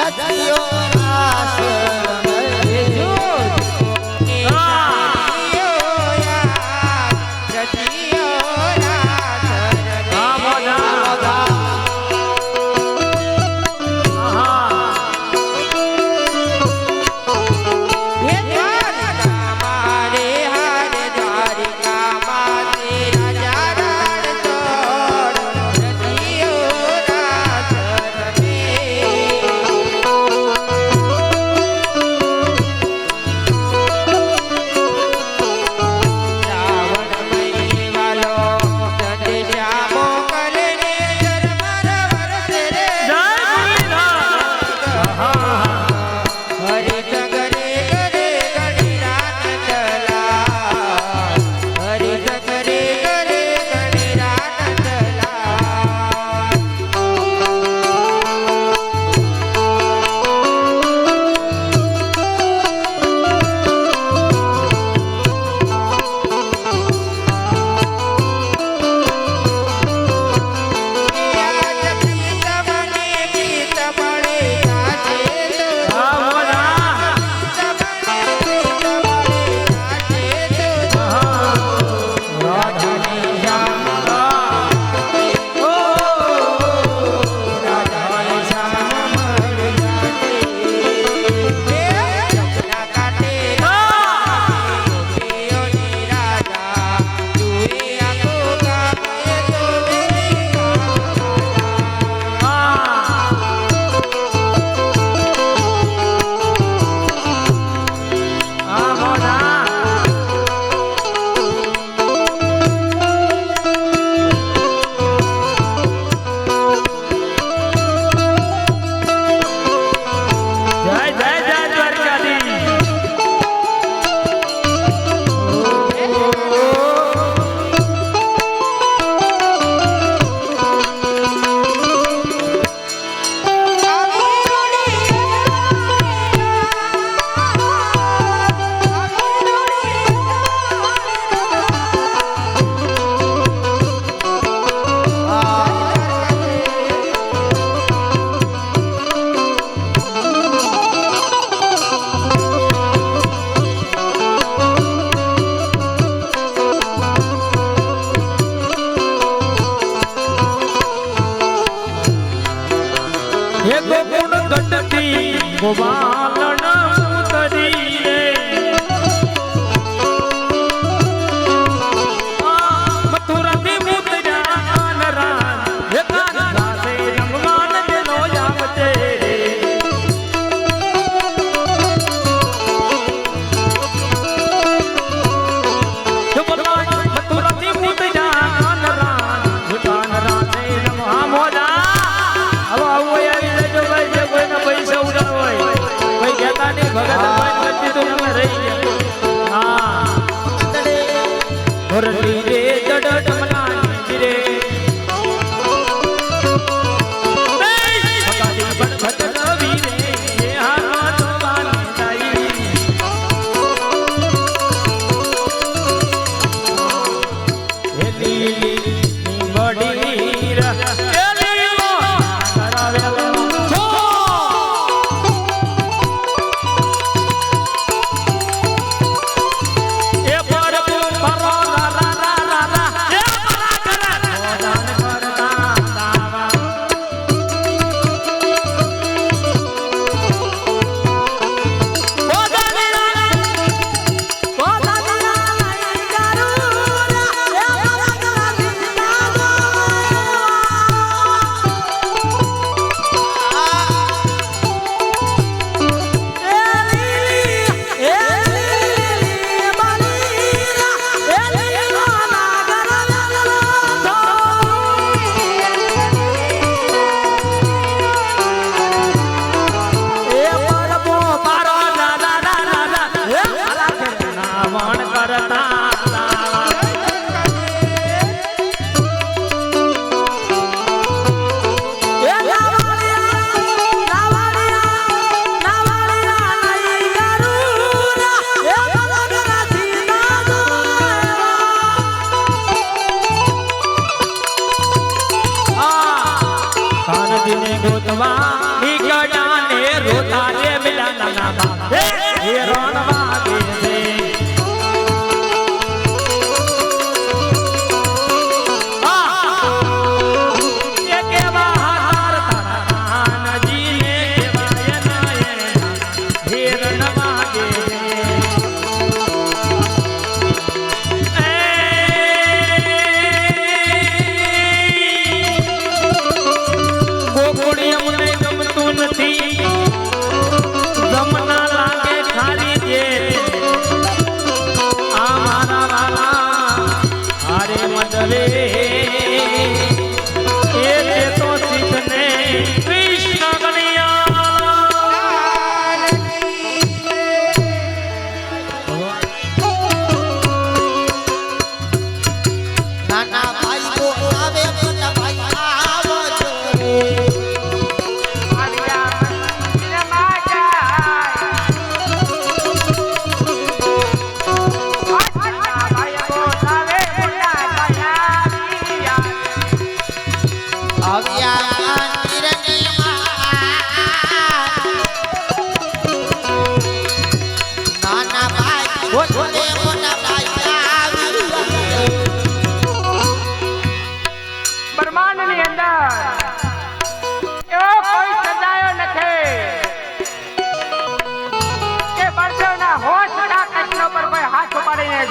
હા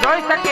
Soy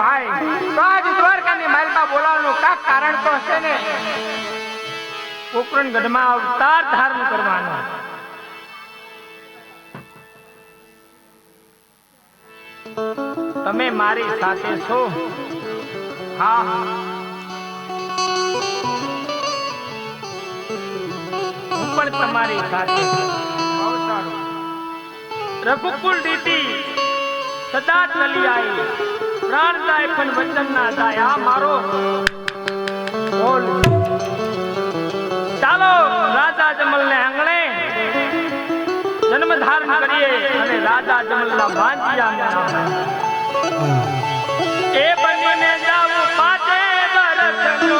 ભાઈ. તો આજ દ્વારકાની માલમાં બોલાવવાનું કાંક કારણ તો હશે ને. કોકરણ ગઢમાં અવતાર ધારણ કરવાનો. તમે મારી સાથે છો. હા. પણ તમારી સાથે રઘુકુલ દીદી. સદા ચલી આવી પ્રાણ જાય પણ વચન ના જાય આ મારો. બોલ. ચાલો, રાજા જમલ ને આંગણે જન્મ ધારણ કરીએ અને રાજા જમલ ના ભાંજિયા એ બનીને જાવું પાછે દર્શનો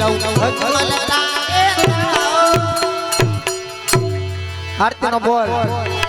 તારે જાવ આરતી નો બોલ.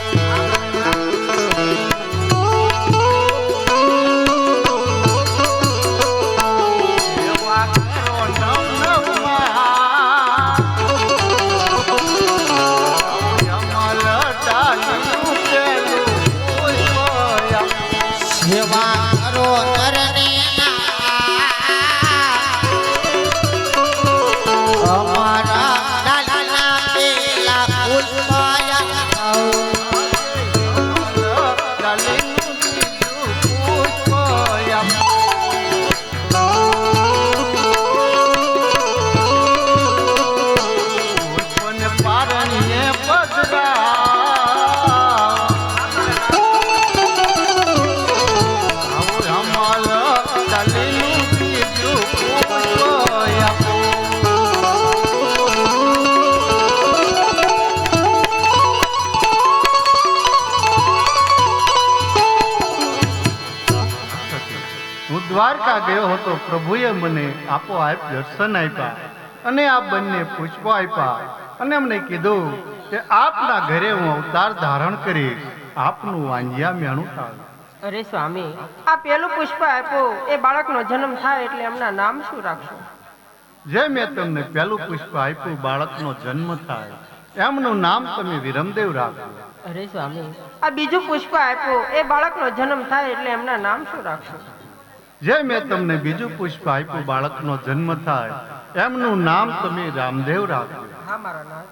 હું દ્વારકા ગયો હતો પ્રભુએ મને આપોઆપ દર્શન આપ્યા અને આ બંને પુષ્પો આપ્યા અને અમને કીધું કે આપના ઘરે હું અવતાર ધારણ કરીશ આપનું વાંજિયા મેણું ટાળું અરે સ્વામી આ પેલું પુષ્પ આપ્યું એ બાળકનો જન્મ થાય એટલે એમના નામ શું રાખશો? જે મેં તમને પહેલું પુષ્પ આપ્યું બાળકનો જન્મ થાય. એમનું નામ તમે વિરમદેવ રાખો અરે સ્વામી આ બીજું પુષ્પ આપ્યું એ બાળકનો જન્મ થાય એટલે એમના નામ શું રાખશો? જે મેં તમને બીજું પુષ્પ આપ્યું બાળકનો જન્મ થાય એમનું નામ તમે રામદેવ રાખો હા મારા નાથ.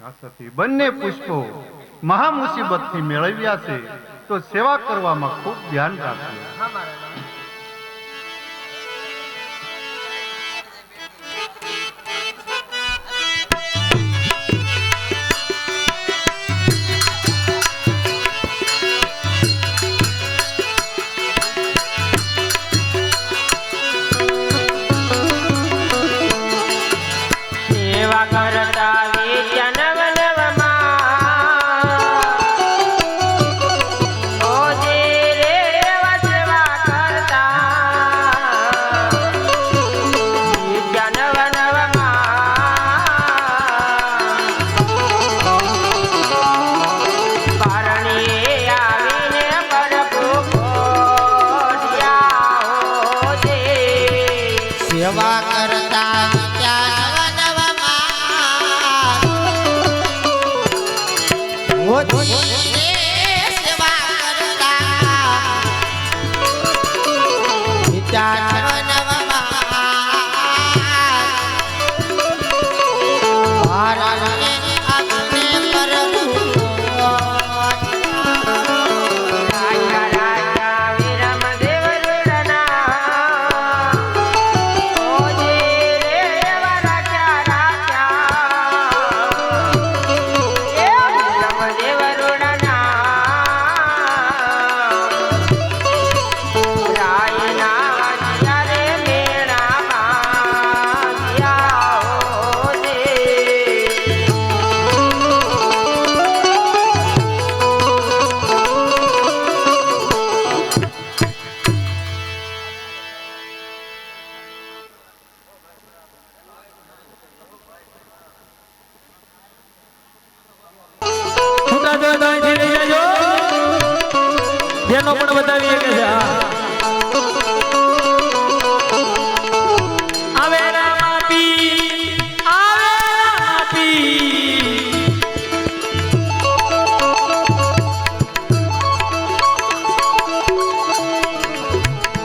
આ સતી બંને પુષ્પો મહા મુસીબતથી મેળવ્યા છે તો સેવા કરવામાં ખૂબ ધ્યાન રાખજો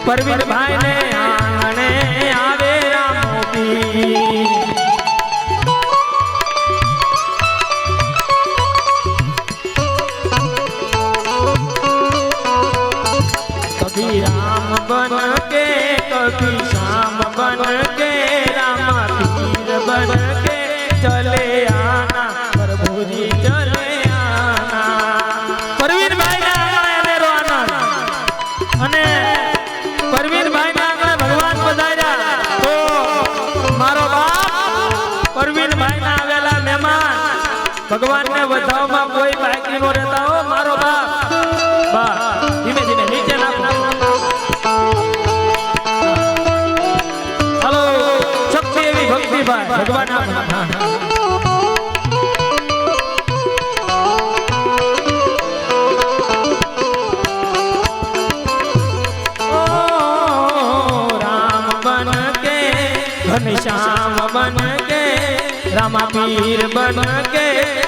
પરવીનભાઈ ને આંગણે આવે રામોબી કભી રામ બન કે કભી શ્યામ બન કે રામ બન કે ચલે ભગવાનને વધાવવામાં માં પીર બન કે